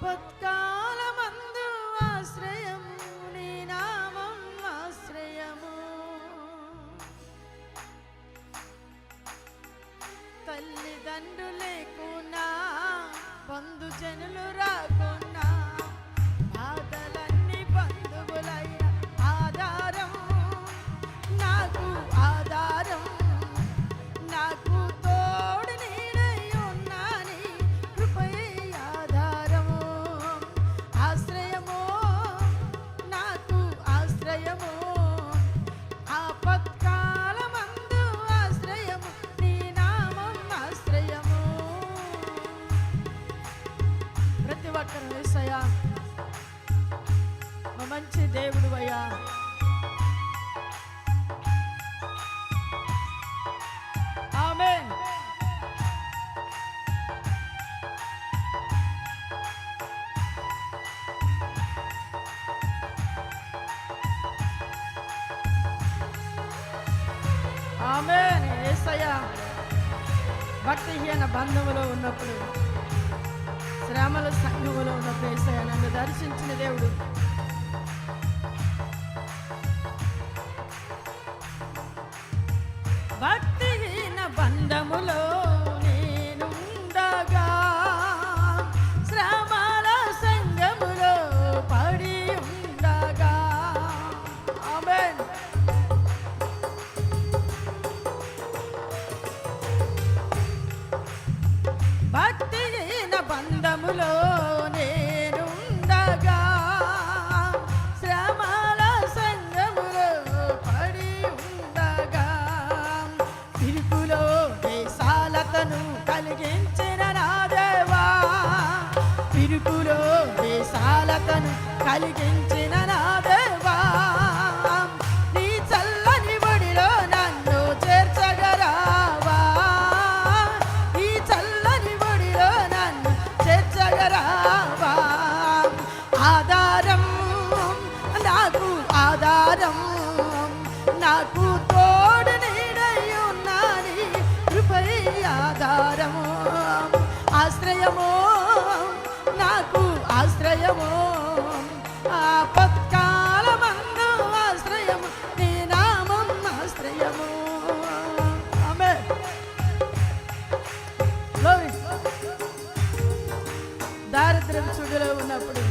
but అయ్యా. మా మంచి దేవుడు అయ్యా. ఆమేన్. ఆమేన్. యేసయ్యా భక్తిహీన బంధములో ఉన్నప్పుడు శ్రమల సంఘములో ఉన్న ప్రేసయ నన్ను దర్శించిన దేవుడు. భక్తిహీన కలిగించిన నా దేవా పిలుపులో దేశాలతను కలిగించిన నా నీ చల్లని ఒడిలో నన్ను చేర్చగరావా నీ చల్లని ఒడిలో నన్ను చేర్చగరావా ఆధారం నాకు ఆధారం నాకు ఆశ్రయమో నాకు ఆశ్రయమో. ఆపత్కాలమందు ఆశ్రయము నీ నామం ఆశ్రయము. దారిద్ర్యం చుడులో ఉన్నప్పుడు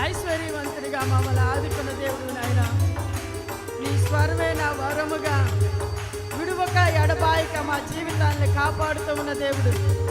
ఐశ్వర్యవంతుడిగా మమ్మల్ని ఆదుకున్న దేవుడు నాయన. నీ స్వరమే నా వరముగా విడువక ఎడబాయిక మా జీవితాన్ని కాపాడుతూ ఉన్న దేవుడు.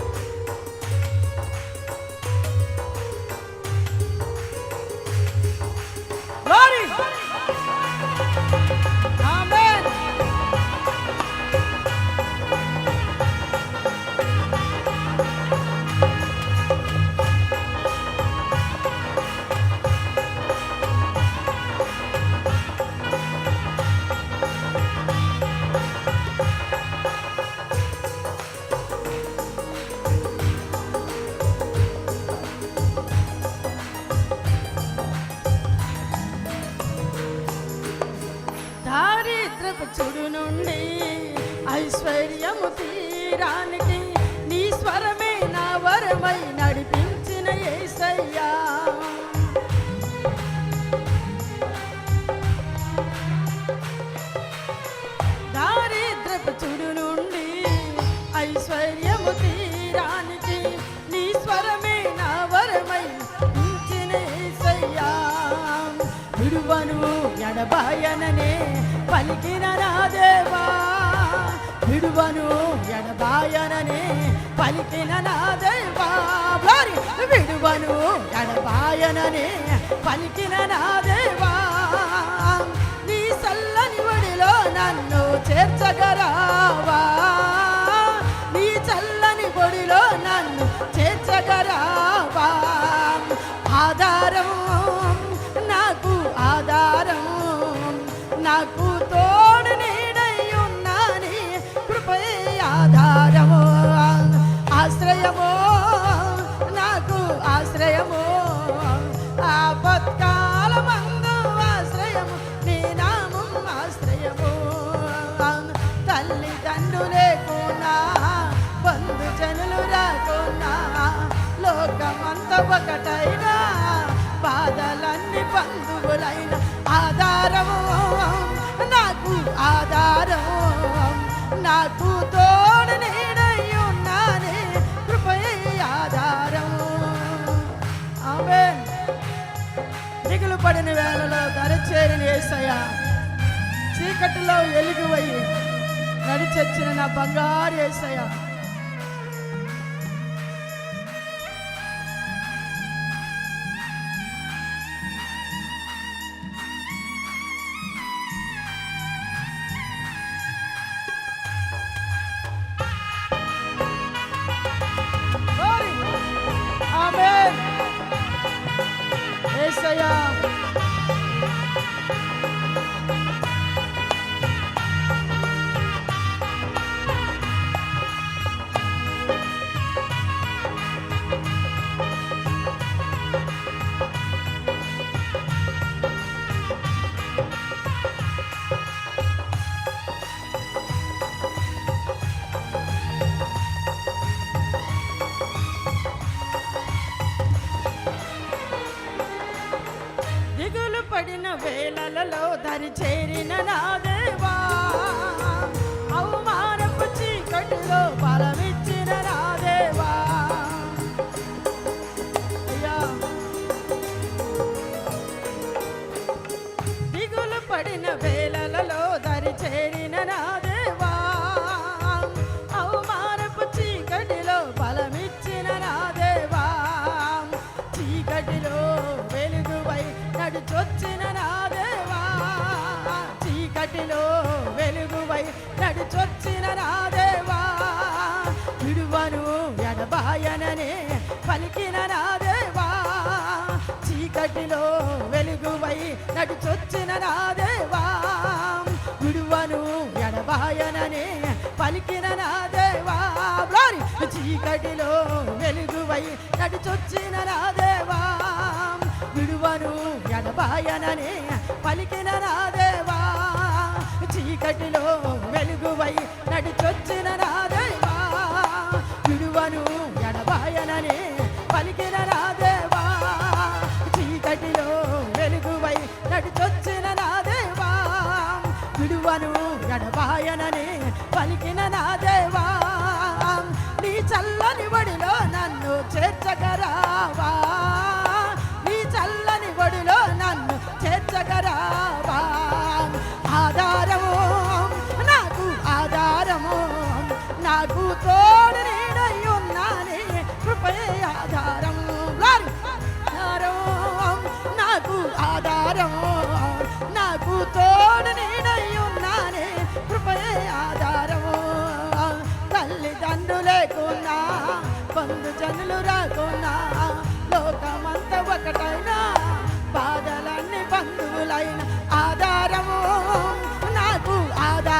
దారిద్రపు చుడు నుండి ఐశ్వర్యము తీరానికి నీ స్వరమే నా వరమైన ఎడబాయననే పలికిన నా దేవా విడువను ఎడబాయననే పలికిన నా దేవా విడువను ఎడబాయననే పలికిన నా ఒకటైనా బాధలన్నీ బంధువులైన ఆధారము నాకు ఆధారము నాకు తోడు నీడై ఉన్నానే ఆధారము. ఆమె దిగులు పడిన వేళలో దరచేరిన ఏసయ్య చీకటిలో వెలుగువయ్యి నడిచొచ్చిన నా బంగారు ఏసయ్య చీకటిలో వెలుగువై నడిచొచ్చిన రాదేవా విడువను ఎడబాయనని పలికిన రాదేవా చీకటిలో వెలుగువై నడిచొచ్చిన రాదేవా విడువను ఎడబాయనని పలికిన నాదేవా చీకటిలో వెలుగువై నడిచొచ్చిన రాదేవా విడువను ఎడబాయనని పలికిన రాదే చీకటిలో వెలుగువై నడిచొచ్చిన నా విలువను విడువను పలికిన నాదేవా చీకటిలో వెలుగువై నడిచొచ్చిన నా దేవా. విడువను పలికిన నా దేవా. నీ చల్లని వడిలో నన్ను చేర్చగరావా. నీ చల్లని వడిలో నన్ను చేర్చగరావా. నాకు నాకు తోడు నీడై ఉన్నానే కృపయే ఆధారం. తల్లిదండ్రులు లేకున్నా బంధుజనులు రాకున్నా లోకమంతా ఒకటైనా బాధలన్నీ బంధువులైన ఆధారము. నాకు ఆధారం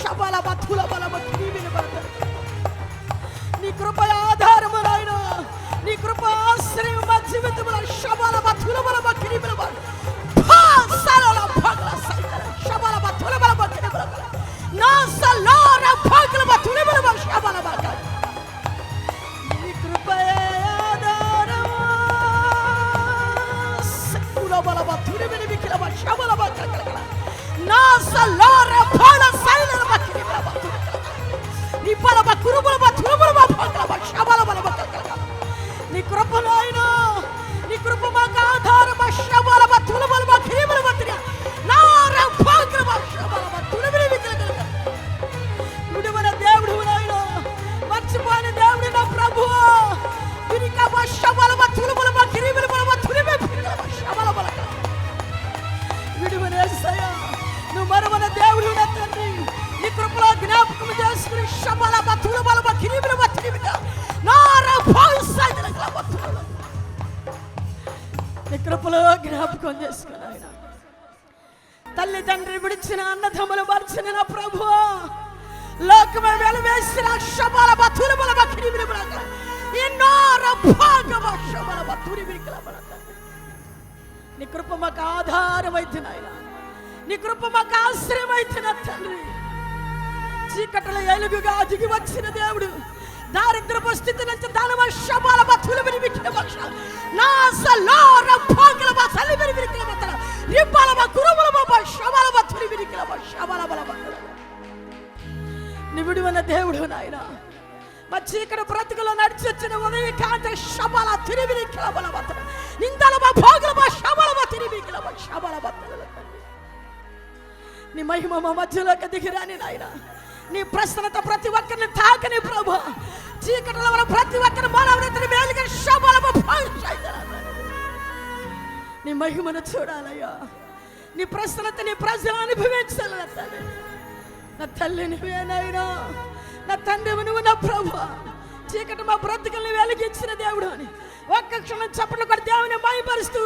శవాల బతుల బల నీ మీద నీ కృప ఆధారము నాయన నీ కృప ఆశ్రయం మా జీవితంలో శవాల బతుల బల నీ మీద Nasa Lord. para విడిచిన అన్నదమ్ములు నా ప్రభు. లోకమే వెలవేసిన శబల బతుల బల బకిరి విలుబలక ఎన్నో రభాగమ శబల బతురి విలుబలక నీ కృప మాకు ఆధారమైతే నాయన. నీ కృప మాకు ఆశ్రయమైతే నా తండ్రి. చీకటిల ఎలుగుగా దిగి వచ్చిన దేవుడు దారిద్రపు స్థితి నుంచి దానవ శబాల బతులు విరివికిన పక్ష నా సలార భాగల బా సలి విరివికిన మతల రిబ్బల ఉన్న దేవుడు నాయన. మా చీకటి బ్రతుకులో నడిచి వచ్చిన ఉదయ కాంత శబల తిరిగి కిలబల బతల నిందల మా భోగుల మా శబల బా తిరివికిన శబల బతల నీ మహిమ మా మధ్యలోకి దిగిరాని నాయన. నీ ప్రశ్నత ప్రతి ఒక్కరిని తాకని ప్రభు. చీకటిలో ఉన్న ప్రతి ఒక్కరి మానవతని మేలుగా శబల నీ మహిమను చూడాలయ్యా. నీ ప్రశ్నత నీ ప్రజలు అనుభవించాలి నా తల్లి నా తల్లి నువ్వేనైనా నా తండ్రి నువ్వు నా ప్రభు. చీకటి మా బ్రతుకుల్ని వెలిగించిన దేవుడు అని. ఒక్క క్షణం చప్పట్లు కొట్టి దేవుని మహిమపరుస్తూ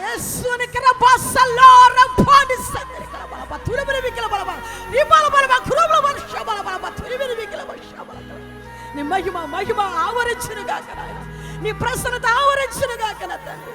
యేసుని కరబాసల్లో రంపాని సందరి కరబల తురిమిరి వికిల బలబ నీ బల బలబ కురుబల బల శబల బలబ తురిమిరి వికిల బల నీ మహిమ మహిమ ఆవరించును గాక నాయన. నీ ప్రసన్నత ఆవరించును గాక నా తండ్రి.